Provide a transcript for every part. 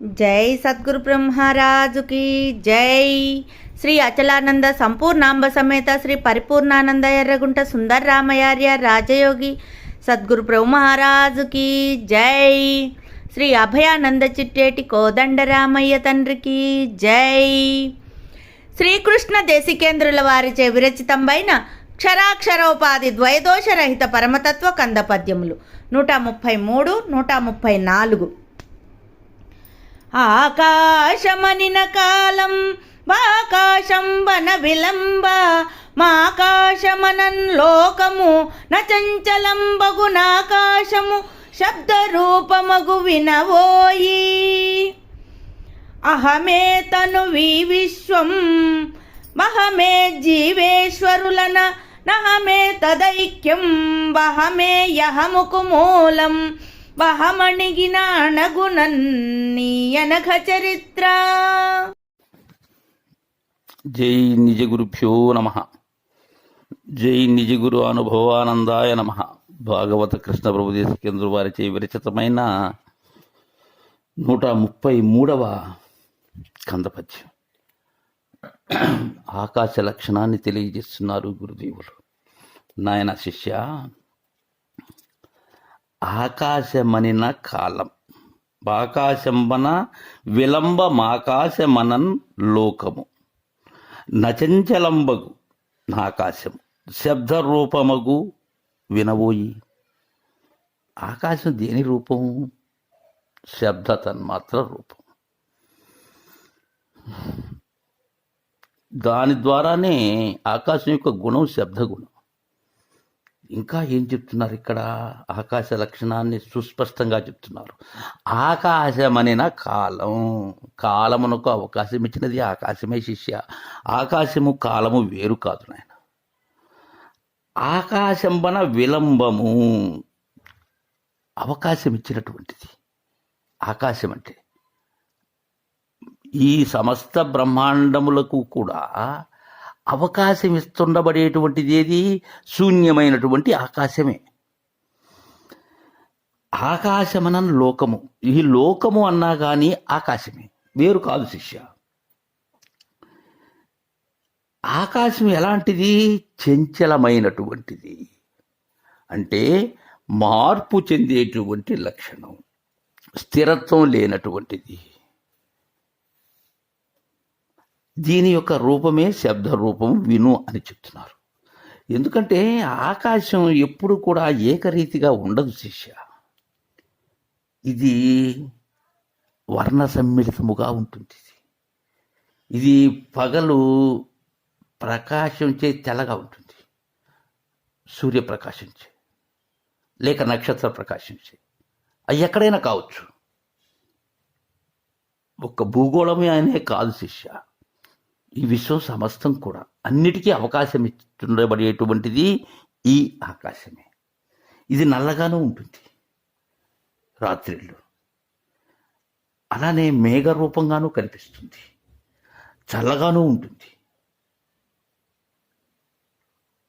జై సద్గురు బ్రహ్మరాజుకి జై. శ్రీ అచలానంద సంపూర్ణాంబ సమేత శ్రీ పరిపూర్ణానంద ఎర్రగుంట సుందర రామయార్య రాజయోగి సద్గురు బ్రహ్మరాజుకి జై. శ్రీ అభయానంద చిట్టేటి కోదండ రామయ్య తండ్రికి జై. శ్రీకృష్ణ దేశికేంద్రుల వారిచే విరచితంబైన క్షరాక్షరోపాధి ద్వయదోషరహిత పరమతత్వ కంద పద్యములు నూట ముప్పై మూడు నూట ముప్పై నాలుగు. ఆకాశమనిన కాలం వాకాశం వన విలంబ మాకాశమనన్ లోకము నచంచలం బగునాకాశము శబ్దరూపమగు వినవోయి. అహమే తను విశ్వం మహమే జీవేశ్వరులన నహమే తదైక్యం వహమే యహముకు మూలం వహమణిగిన అణగునన్నీయనఘ చరిత్ర జై నిజ గురుభ్యో నమ. జై నిజ గురు అనుభవానందాయ నమ. భాగవత కృష్ణ ప్రభుదేశ కేంద్ర వారిచే విరచితమైన నూట ముప్పై మూడవ కందపద్యం. ఆకాశ లక్షణాన్ని తెలియజేస్తున్నారు గురుదేవులు. నాయన శిష్య ఆకాశమనిన కాలం. ఆకాశంబన విలంబమాకాశమనన్ లోకము. నచంచలంబగు ఆకాశం శబ్దరూపమగు వినబోయి. ఆకాశం దేని రూపం? శబ్ద తన్మాత్ర రూపం. దాని ద్వారానే ఆకాశం యొక్క గుణం శబ్ద గుణం ఇంకా ఏం చెప్తున్నారు ఇక్కడ? ఆకాశ లక్షణాన్ని సుస్పష్టంగా చెప్తున్నారు. ఆకాశమనిన కాలం? కాలమునకు అవకాశం ఇచ్చినది ఆకాశమే శిష్య. ఆకాశము కాలము వేరు కాదు నాయన. ఆకాశంబన విలంబము అవకాశం ఇచ్చినటువంటిది. ఆకాశం అంటే ఈ సమస్త బ్రహ్మాండములకు కూడా అవకాశం ఇస్తుండబడేటువంటిది ఏది? శూన్యమైనటువంటి ఆకాశమే. ఆకాశమనం లోకము. ఈ లోకము అన్నా కానీ ఆకాశమే. వేరు కాదు శిష్య. ఆకాశం ఎలాంటిది? చంచలమైనటువంటిది. అంటే మార్పు చెందేటువంటి లక్షణం. స్థిరత్వం లేనటువంటిది. దీని యొక్క రూపమే శబ్ద రూపం విను అని చెప్తున్నారు. ఎందుకంటే ఆకాశం ఎప్పుడు కూడా ఏకరీతిగా ఉండదు శిష్య. ఇది వర్ణ సమ్మిళితముగా ఉంటుంది. ఇది పగలు ప్రకాశించే తెల్లగా ఉంటుంది. సూర్యప్రకాశించే లేక నక్షత్ర ప్రకాశించే అవి ఎక్కడైనా కావచ్చు. ఒక్క భూగోళమే అనే కాదు శిష్య. ఈ విశ్వం సమస్తం కూడా అన్నిటికీ అవకాశం ఇస్తుండబడేటువంటిది ఈ ఆకాశమే. ఇది నల్లగానూ ఉంటుంది రాత్రిళ్ళు. అలానే మేఘ రూపంగానూ కనిపిస్తుంది. చల్లగానూ ఉంటుంది.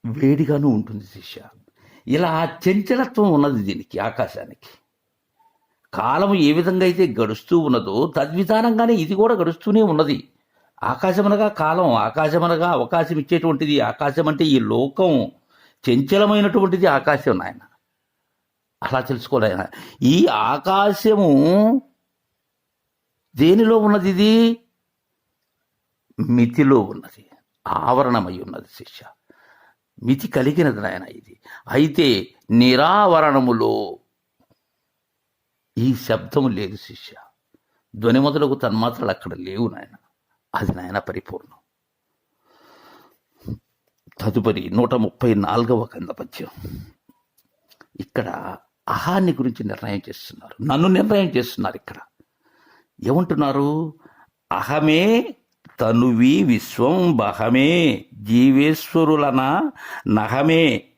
వేడిగానూ ఉంటుంది శిష్య. ఇలా చంచలత్వం ఉన్నది దీనికి ఆకాశానికి. కాలం ఏ విధంగా అయితే గడుస్తూ ఉన్నదో తద్విధానంగానే ఇది కూడా గడుస్తూనే ఉన్నది. ఆకాశం అనగా కాలం ఆకాశం అనగా అవకాశం ఇచ్చేటువంటిది ఆకాశం అంటే ఈ లోకం చంచలమైనటువంటిది ఆకాశం నాయన. అలా తెలుసుకోలేన ఈ ఆకాశము దేనిలో ఉన్నది ఇది? మితిలో ఉన్నది. ఆవరణమై ఉన్నది శిష్య. మితి కలిగినది నాయన ఇది. అయితే నిరావరణములో ఈ శబ్దము లేదు శిష్య. ధ్వని మొదలకు తన్మాత్రలు అక్కడ లేవు నాయన. అది నాయన పరిపూర్ణం. తదుపరి నూట ముప్పై నాలుగవ కందపద్యం ఇక్కడ అహాన్ని గురించి నిర్ణయం చేస్తున్నారు. నన్ను నిర్ణయం చేస్తున్నారు ఇక్కడ. ఏమంటున్నారు? అహమే తనువి విశ్వం బహమే జీవేశ్వరులన నహమే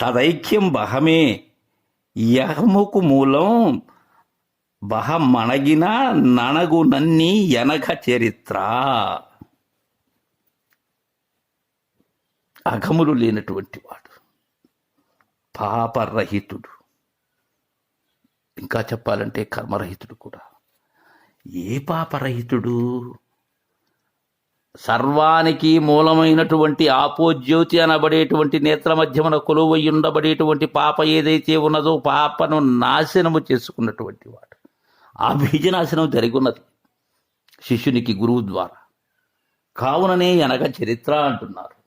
తదైక్యం బహమే యహముకు మూలం బహ మణగిన ననగునన్ని ఎనగ చరిత్ర. అఘములు లేనటువంటి వాడు. పాపరహితుడు. ఇంకా చెప్పాలంటే కర్మరహితుడు కూడా. ఏ పాపరహితుడు? సర్వానికి మూలమైనటువంటి ఆపోజ్యోతి అనబడేటువంటి నేత్రమధ్యమున కొలువై ఉండబడేటువంటి పాప ఏదైతే ఉన్నదో పాపను నాశనము చేసుకున్నటువంటి వాడు. ఆ బీజనాశనం జరిగి ఉన్నది శిష్యునికి గురువు ద్వారా. కావుననే అనగా చరిత్ర అంటున్నారు.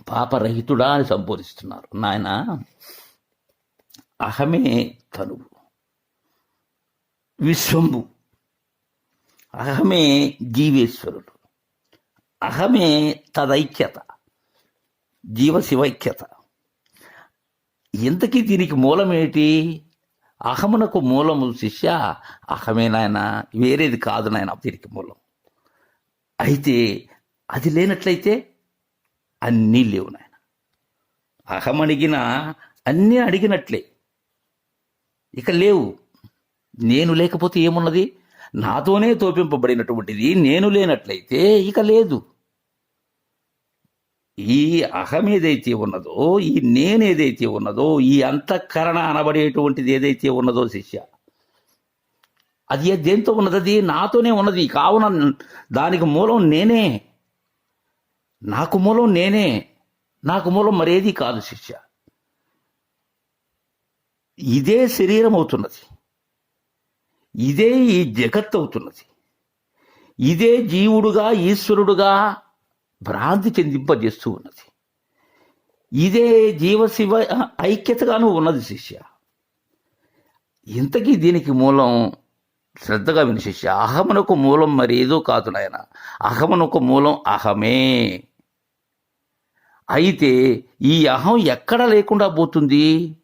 పాపరహితుడా అని సంబోధిస్తున్నారు. నాయన అహమే తనువు. విశ్వంబు అహమే జీవేశ్వరుడు. అహమే తదైక్యత. జీవ శివైక్యత. ఇంతకీ దీనికి మూలమేటి? అహమునకు మూలము శిష్య అహమే నాయన వేరేది కాదు నాయన దీనికి మూలం. అయితే అది లేనట్లయితే అన్నీ లేవు నాయన. అహం అడిగిన అన్నీ అడిగినట్లే. ఇక లేవు. నేను లేకపోతే ఏమున్నది? నాతోనే తోపింపబడినటువంటిది. నేను లేనట్లయితే ఇక లేదు. ఈ అహం ఏదైతే ఉన్నదో ఈ నేను ఏదైతే ఉన్నదో ఈ అంతఃకరణ అనబడేటువంటిది ఏదైతే ఉన్నదో శిష్య అది దేంతో ఉన్నది? అది నాతోనే ఉన్నది. కావున దానికి మూలం నేనే. నాకు మూలం నేనే. నాకు మూలం మరేది కాదు శిష్య. ఇదే శరీరం అవుతున్నది. ఇదే ఈ జగత్ అవుతున్నది. ఇదే జీవుడుగా ఈశ్వరుడుగా భ్రాంతి చెందింపజేస్తూ ఉన్నది. ఇదే జీవశివ ఐక్యతగాను ఉన్నది శిష్య. ఇంతకీ దీనికి మూలం శ్రద్ధగా విని శిష్య. అహమునకు మూలం మరేదో కాదు నాయన. అహమునకు మూలం అహమే. అయితే ఈ అహం ఎక్కడ లేకుండా పోతుంది?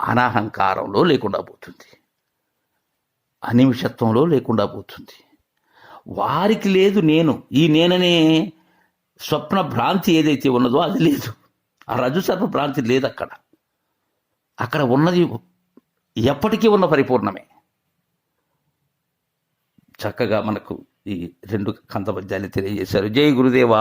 అనహంకారంలో లేకుండా పోతుంది. అనిమిషత్వంలో లేకుండా పోతుంది. వారికి లేదు నేను. ఈ నేననే స్వప్న భ్రాంతి ఏదైతే ఉన్నదో అది లేదు. ఆ రజు సర్ప భ్రాంతి లేదు అక్కడ. అక్కడ ఉన్నది ఎప్పటికీ ఉన్న పరిపూర్ణమే. చక్కగా మనకు ఈ రెండు కంద పద్యాలు తెలియజేశారు. జై గురుదేవా.